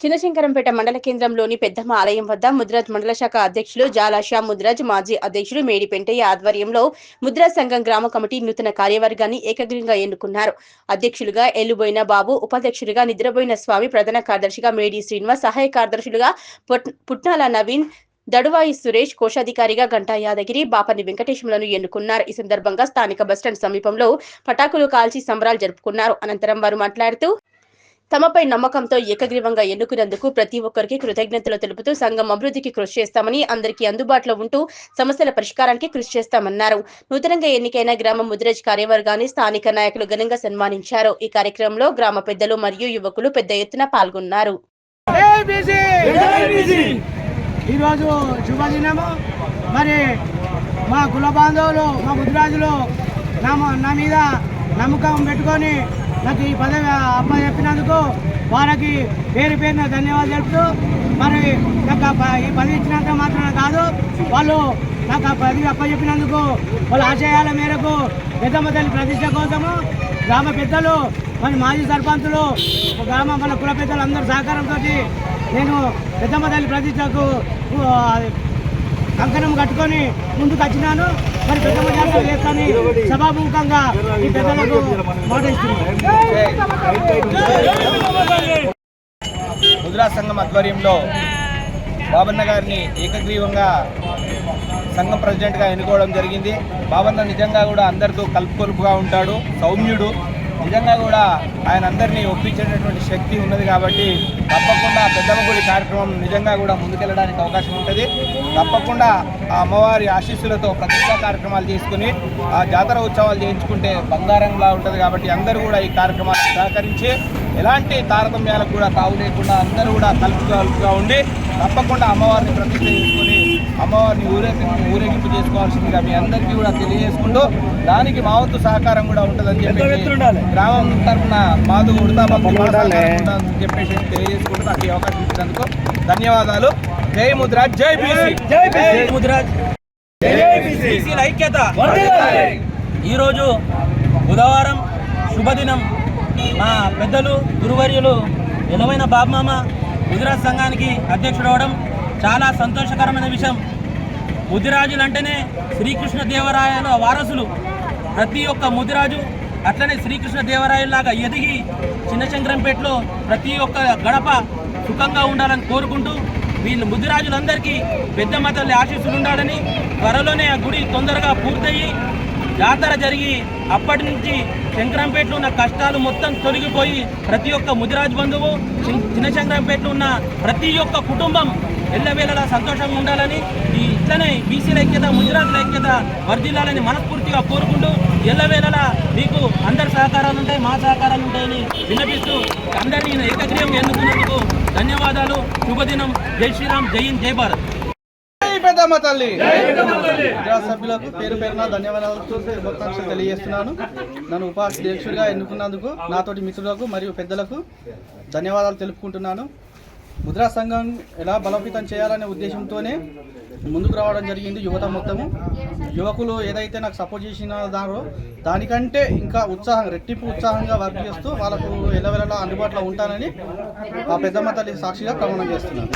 చిన్నశంకరంపేట మండల కేంద్రంలోని పెద్దమ్మ ఆలయం వద్ద ముద్రాజ్ మండల శాఖ అధ్యక్షులు జాలాషా ముద్రాజ్ మాజీ అధ్యక్షుడు మేడి పెంటయ్య ఆధ్వర్యంలో ముద్రా సంఘం గ్రామ కమిటీ నూతన కార్యవర్గాన్ని ఏకగ్రీవంగా ఎన్నుకున్నారు. అధ్యక్షులుగా ఎల్లుబోయిన బాబు ఉపాధ్యక్షులుగా నిద్రపోయిన స్వామి ప్రధాన కార్యదర్శిగా మేడి శ్రీనివాస్ సహాయ కార్యదర్శులుగా పుట్- పుట్నాల నవీన్ దడువాయి సురేష్ కోశాధికారిగా గంటా యాదగిరి బాపని వెంకటేశ్వరులను ఎన్నుకున్నారు. ఈ సందర్భంగా స్థానిక బస్టాండ్ సమీపంలో పటాకులు కాల్చి సంబరాలు జరుపుకున్నారు. అనంతరం వారు మాట్లాడుతూ తమపై నమ్మకంతో ఏకగ్రీవంగా ఎన్నుకున్నందుకు ప్రతి ఒక్కరికి కృతజ్ఞతలు తెలుపుతూ సంఘం అభివృద్ధికి కృషి చేస్తామని అందరికీ అందుబాటులో ఉంటూ సమస్యల పరిష్కారానికి కృషి చేస్తామన్నారు. నూతనంగా ఎన్నికైన గ్రామ ముద్రజ్ కార్యవర్గాన్ని స్థానిక నాయకులు ఘనంగా సన్మానించారు. ఈ కార్యక్రమంలో గ్రామ పెద్దలు మరియు యువకులు పెద్ద ఎత్తున పాల్గొన్నారు. ఏబీసీ ఈరోజు శుభదినము. మరి మా కుల బాంధవులు మా ముద్రాజులు నా మ- నా మీద నమ్మకం పెట్టుకొని నాకు ఈ పదవి అమ్మ చెప్పినందుకు వారికి పేరు పేరున ధన్యవాదాలు చెప్తూ మరి నాకు ప- ఈ పదవి ఇచ్చినంత మాత్రమే కాదు వాళ్ళు నాకు ఆ పదవి అప్ప చెప్పినందుకు వాళ్ళ ఆశయాల మేరకు పెద్దమ్మ తల్లి ప్రతిష్ట కోసము గ్రామ పెద్దలు మన మాజీ సర్పంచులు గ్రామ మన కుల పెద్దలు అందరూ సహకారంతో నేను పెద్దమ్మ తల్లి ప్రతిష్టకు కంకణం కట్టుకొని ముందుకు వచ్చినాను. మరి పెద్ద జాతర చేస్తాను సభాముఖంగా ఈ పెద్దలకు మాట ముద్రా సంఘం ఆధ్వర్యంలో బాబన్న గారిని ఏకగ్రీవంగా సంఘం ప్రెసిడెంట్గా ఎన్నుకోవడం జరిగింది. బాబన్న నిజంగా కూడా అందరితో కలుపుకొలుపుగా ఉంటాడు. సౌమ్యుడు. నిజంగా కూడా ఆయన అందరినీ ఒప్పించేటటువంటి శక్తి ఉన్నది కాబట్టి తప్పకుండా పెద్దమ్మ గుడి కార్యక్రమం నిజంగా కూడా ముందుకెళ్ళడానికి అవకాశం ఉంటుంది. తప్పకుండా ఆ అమ్మవారి ఆశీస్సులతో ప్రతిష్టా కార్యక్రమాలు చేసుకుని ఆ జాతర ఉత్సవాలు చేయించుకుంటే బంగారంలా ఉంటుంది కాబట్టి అందరూ కూడా ఈ కార్యక్రమాన్ని సహకరించి ఎలాంటి తారతమ్యాలకు కూడా తావు లేకుండా అందరూ కూడా కలుపుగా ఉండి తప్పకుండా అమ్మవారిని ప్రతిష్ట చేసుకుని అమ్మవారిని ఊరేగింపు ఊరేగింపు చేసుకోవాల్సిందిగా మీ అందరికీ కూడా తెలియజేసుకుంటూ దానికి మా వంతు సహకారం కూడా ఉంటుందని చెప్పేసి గ్రామం తరఫున మాదు ఉడతా భక్తి మా సహకారం ఉంటుందని చెప్పేసి తెలియజేసుకుంటూ నాకు ఈ అవకాశం ఇచ్చినందుకు ధన్యవాదాలు. జై ముద్ర జై బీసీ. జై ముద్రాజ్. బీసీల ఐక్యత. ఈరోజు బుధవారం శుభదినం. మా పెద్దలు గురువర్యులు ఎలవైన బాబమామ గుజరాత్ సంఘానికి అధ్యక్షుడు అవడం చాలా సంతోషకరమైన విషయం. ముదిరాజులు అంటేనే శ్రీకృష్ణ దేవరాయల వారసులు. ప్రతి ఒక్క ముదిరాజు అట్లనే శ్రీకృష్ణ దేవరాయల్లాగా ఎదిగి చిన్నశంకరంపేటలో ప్రతి ఒక్క గడప సుఖంగా ఉండాలని కోరుకుంటూ వీళ్ళు ముదిరాజులందరికీ పెద్ద తల్లి ఆశీస్సులు ఉండాలని త్వరలోనే ఆ గుడి తొందరగా పూర్తయ్యి జాతర జరిగి అప్పటి నుంచి శంకరంపేటలో ఉన్న కష్టాలు మొత్తం తొలగిపోయి ప్రతి ఒక్క ముదిరాజ్ బంధువు చిన్న శంకరంపేటలో ఉన్న ప్రతి ఒక్క కుటుంబం ఎల్లవేళలా సంతోషంగా ఉండాలని ఈ ఇట్లనే బీసీల ఐక్యత ముదిరాజుల ఐక్యత వర్ధిల్లాలని మనస్ఫూర్తిగా కోరుకుంటూ ఎల్లవేళలా మీకు అందరి సహకారాలు ఉంటాయి మా సహకారాలు ఉంటాయని విన్నపిస్తూ అందరినీ ఏకగ్రీవం ఎన్నుకున్నందుకు ధన్యవాదాలు. శుభదినం. జై శ్రీరామ్. జై హింద్. జై భారత్. పెద్దమ్మ తల్లి. సభ్యులకు పేరు పేరున ధన్యవాదాలు శుభాకాంక్షలు తెలియజేస్తున్నాను. నన్ను ఉపాధ్యక్షుడిగా ఎన్నుకున్నందుకు నాతోటి మిత్రులకు మరియు పెద్దలకు ధన్యవాదాలు తెలుపుకుంటున్నాను. ముద్రా సంఘం ఎలా బలోపేతం చేయాలనే ఉద్దేశంతోనే ముందుకు రావడం జరిగింది యువత మొత్తము. యువకులు ఏదైతే నాకు సపోర్ట్ చేసిన దారో దానికంటే ఇంకా ఉత్సాహం రెట్టింపు ఉత్సాహంగా వర్క్ చేస్తూ వాళ్ళకు ఎల్లవెల్లలా అందుబాటులో ఉంటానని ఆ పెద్దమ్మ తల్లి సాక్షిగా ప్రమాణం చేస్తున్నాను.